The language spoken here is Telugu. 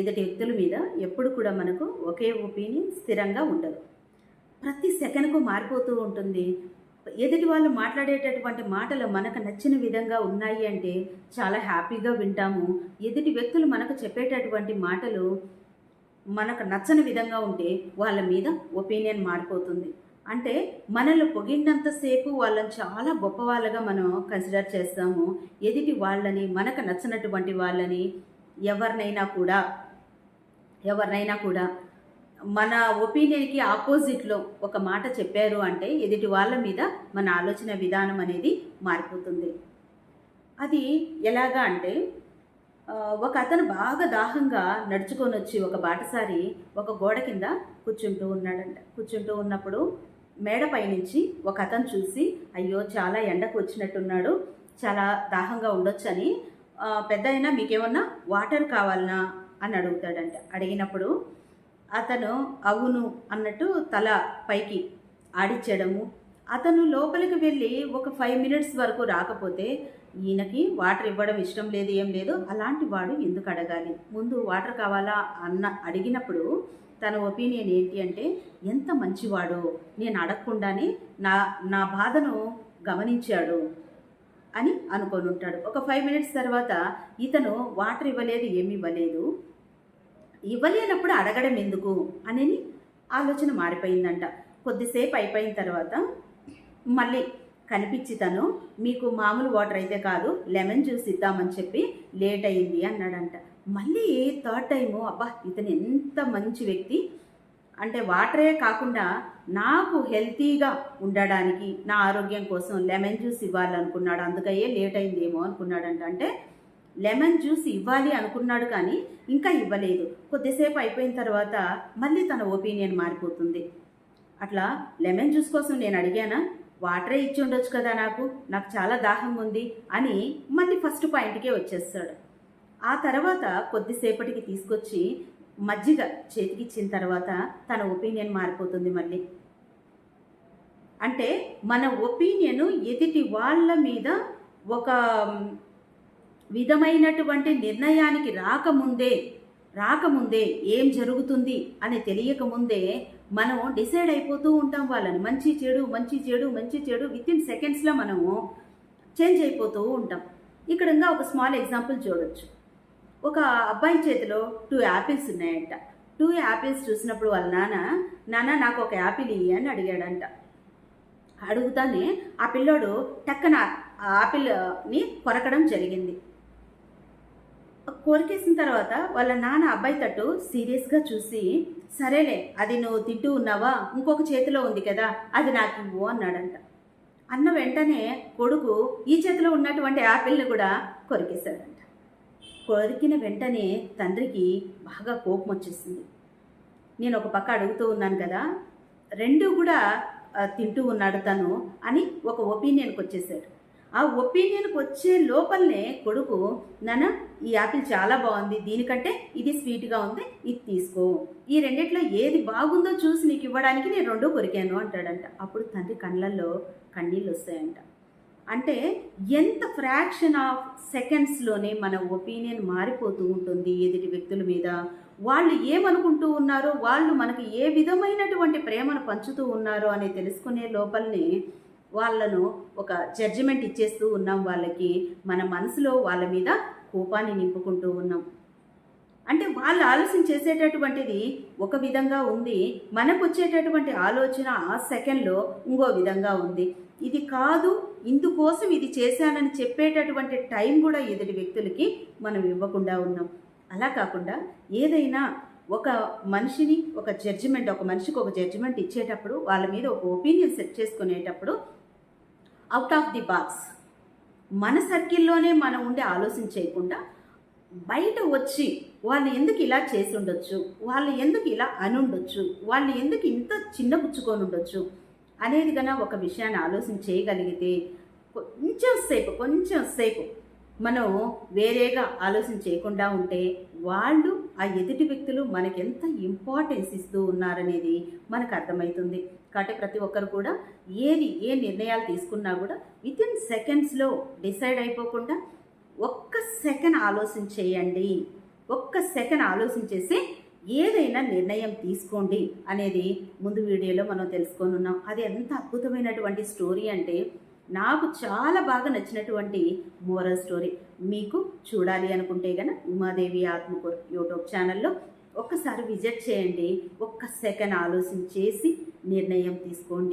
ఎదుటి వ్యక్తుల మీద ఎప్పుడు కూడా మనకు ఒకే ఒపీనియన్ స్థిరంగా ఉండదు. ప్రతి సెకండ్కు మారిపోతూ ఉంటుంది. ఎదుటి వాళ్ళు మాట్లాడేటటువంటి మాటలు మనకు నచ్చిన విధంగా ఉన్నాయి అంటే చాలా హ్యాపీగా వింటాము. ఎదుటి వ్యక్తులు మనకు చెప్పేటటువంటి మాటలు మనకు నచ్చని విధంగా ఉంటే వాళ్ళ మీద ఒపీనియన్ మారిపోతుంది. అంటే మనల్ని పొగిడినంతసేపు వాళ్ళని చాలా గొప్ప వాళ్ళగా మనం కన్సిడర్ చేస్తాము. ఎదుటి వాళ్ళని మనకు నచ్చినటువంటి వాళ్ళని ఎవరినైనా కూడా ఎవరినైనా కూడా. మన ఒపీనియన్కి ఆపోజిట్లో ఒక మాట చెప్పారు అంటే ఎదుటి వాళ్ళ మీద మన ఆలోచన విధానం అనేది మారిపోతుంది. అది ఎలాగా అంటే ఒక అతను బాగా దాహంగా నడుచుకొని వచ్చి ఒక బాటసారి ఒక గోడ కింద కూర్చుంటూ ఉన్నాడంట. కూర్చుంటూ ఉన్నప్పుడు మేడ పైనుంచి ఒక అతను చూసి అయ్యో చాలా ఎండకు వచ్చినట్టున్నాడు చాలా దాహంగా ఉండొచ్చని పెద్ద అయినా మీకేమన్నా వాటర్ కావాలనా? అని అడుగుతాడంట. అడిగినప్పుడు అతను అవును అన్నట్టు తల పైకి ఆడిచ్చడము. అతను లోపలికి వెళ్ళి ఒక ఫైవ్ మినిట్స్ వరకు రాకపోతే ఈయనకి వాటర్ ఇవ్వడం ఇష్టం లేదు ఏం లేదు. అలాంటి వాడు ఎందుకు అడగాలి? ముందు వాటర్ కావాలా అన్న అడిగినప్పుడు తన ఒపీనియన్ ఏంటి అంటే ఎంత మంచివాడో. నేను అడగకుండానే నా నా బాధను గమనించాడు. అని అనుకొని ఉంటాడు ఒక ఫైవ్ మినిట్స్ తర్వాత ఇతను వాటర్ ఇవ్వలేదు ఏమి ఇవ్వలేదు. ఇవ్వలేనప్పుడు అడగడం ఎందుకు అని ఆలోచన మారిపోయిందంట. కొద్దిసేపు అయిపోయిన తర్వాత మళ్ళీ కనిపించి తను మీకు మామూలు వాటర్ అయితే కాదు లెమన్ జ్యూస్ ఇద్దామని చెప్పి లేట్ అయింది అన్నాడంట. మళ్ళీ థర్డ్ టైము అబ్బా ఇతను ఎంత మంచి వ్యక్తి అంటే వాటరే కాకుండా నాకు హెల్తీగా ఉండడానికి నా ఆరోగ్యం కోసం లెమన్ జ్యూస్ ఇవ్వాలనుకున్నాడు. అందుకయ్యే లేట్ అయిందేమో అనుకున్నాడంట. అంటే లెమన్ జ్యూస్ ఇవ్వాలి అనుకున్నాడు కానీ ఇంకా ఇవ్వలేదు. కొద్దిసేపు అయిపోయిన తర్వాత మళ్ళీ తన ఒపీనియన్ మారిపోతుంది. అట్లా లెమన్ జ్యూస్ కోసం నేను అడిగానా? వాటరే ఇచ్చి ఉండొచ్చు కదా నాకు నాకు చాలా దాహం ఉంది అని మళ్ళీ ఫస్ట్ పాయింట్కే వచ్చేస్తాడు. ఆ తర్వాత కొద్దిసేపటికి తీసుకొచ్చి మజ్జిగ చేతికిచ్చిన తర్వాత తన ఒపీనియన్ మారిపోతుంది మళ్ళీ. అంటే మన ఒపీనియన్ ఎదుటి వాళ్ళ మీద ఒక విధమైనటువంటి నిర్ణయానికి రాకముందే రాకముందే ఏం జరుగుతుంది అని తెలియకముందే మనం డిసైడ్ అయిపోతూ ఉంటాం వాళ్ళని. మంచి చెడు మంచి చెడు మంచి చెడు విత్ ఇన్ సెకండ్స్లో మనము చేంజ్ అయిపోతూ ఉంటాం. ఇక్కడ ఇంకా ఒక స్మాల్ ఎగ్జాంపుల్ చూడొచ్చు. ఒక అబ్బాయి చేతిలో టూ యాపిల్స్ ఉన్నాయంట. టూ యాపిల్స్ చూసినప్పుడు వాళ్ళ నాన్న నాన్న నాకు ఒక యాపిల్ ఇయ్యి అని అడిగాడంట. అడుగుతానే ఆ పిల్లోడు టక్కన ఆ ఆపిల్ని కొరకడం జరిగింది. కొరికేసిన తర్వాత వాళ్ళ నాన్న అబ్బాయి తట్టు సీరియస్గా చూసి సరేలే అది నువ్వు తింటూ ఉన్నావా? ఇంకొక చేతిలో ఉంది కదా అది నాకు ఇవ్వు అన్నాడంట. అన్న వెంటనే కొడుకు ఈ చేతిలో ఉన్నటువంటి యాపిల్ని కూడా కొరికేశాడంట. కొరికిన వెంటనే తండ్రికి బాగా కోపం వచ్చేసింది నేను ఒక పక్క అడుగుతూ ఉన్నాను కదా రెండు కూడా తింటూ ఉన్నాడు తను అని ఒక ఒపీనియన్కి వచ్చేసాడు ఆ ఒపీనియన్కి వచ్చే లోపలనే కొడుకు నాన్న ఈ యాపిల్ చాలా బాగుంది దీనికంటే ఇది స్వీట్గా ఉంది ఇది తీసుకో. ఈ రెండిట్లో ఏది బాగుందో చూసి నీకు ఇవ్వడానికి నేను రెండో కొరికాను అంటాడంట. అప్పుడు తండ్రి కళ్ళల్లో కన్నీళ్ళు వస్తాయంట అంటే ఎంత ఫ్రాక్షన్ ఆఫ్ సెకండ్స్లోనే మన ఒపీనియన్ మారిపోతూ ఉంటుంది ఎదుటి వ్యక్తుల మీద? వాళ్ళు ఏమనుకుంటూ ఉన్నారో వాళ్ళు మనకి ఏ విధమైనటువంటి ప్రేమను పంచుతూ ఉన్నారో అని తెలుసుకునే లోపలనే వాళ్ళను ఒక జడ్జిమెంట్ ఇచ్చేస్తూ ఉన్నాం వాళ్ళకి. మన మనసులో వాళ్ళ మీద కోపాన్ని నింపుకుంటూ ఉన్నాం. అంటే వాళ్ళు ఆలోచన చేసేటటువంటిది ఒక విధంగా ఉంది మనకు వచ్చేటటువంటి ఆలోచన ఆ సెకండ్లో ఇంకో విధంగా ఉంది. ఇది కాదు ఇందుకోసం ఇది చేశానని చెప్పేటటువంటి టైం కూడా ఎదుటి వ్యక్తులకి మనం ఇవ్వకుండా ఉన్నాం. అలా కాకుండా ఏదైనా ఒక మనిషిని ఒక జడ్జిమెంట్ ఒక మనిషికి ఒక జడ్జిమెంట్ ఇచ్చేటప్పుడు వాళ్ళ మీద ఒక ఒపీనియన్ సెట్ చేసుకునేటప్పుడు అవుట్ ఆఫ్ ది బాక్స్ మన సర్కిల్లోనే మనం ఉండి ఆలోచన చేయకుండా బయట వచ్చి వాళ్ళు ఎందుకు ఇలా చేసి ఉండొచ్చు వాళ్ళు ఎందుకు ఇలా అని ఉండొచ్చు వాళ్ళు ఎందుకు ఇంత చిన్నపుచ్చుకొని ఉండొచ్చు అనేది కన్నా ఒక విషయాన్ని ఆలోచన చేయగలిగితే కొంచెం సేపు కొంచెం సేపు మనం వేరేగా ఆలోచన చేయకుండా ఉంటే వాళ్ళు ఆ ఎదుటి వ్యక్తులు మనకి ఎంత ఇంపార్టెన్స్ ఇస్తూ ఉన్నారనేది మనకు అర్థమవుతుంది కాబట్టి ప్రతి ఒక్కరు కూడా ఏది ఏ నిర్ణయాలు తీసుకున్నా కూడా విత్ ఇన్ సెకండ్స్లో డిసైడ్ అయిపోకుండా ఒక్క సెకండ్ ఆలోచన చేయండి. ఒక్క సెకండ్ ఆలోచించేసి ఏదైనా నిర్ణయం తీసుకోండి అనేది ముందు వీడియోలో మనం తెలుసుకొని ఉన్నాం అది ఎంత అద్భుతమైనటువంటి స్టోరీ అంటే నాకు చాలా బాగా నచ్చినటువంటి మోరల్ స్టోరీ. మీకు చూడాలి అనుకుంటే గన ఉమాదేవి ఆత్మకూర్ యూట్యూబ్ ఛానల్లో ఒక్కసారి విజిట్ చేయండి. ఒక్క సెకండ్ ఆలోచించేసి నిర్ణయం తీసుకోండి.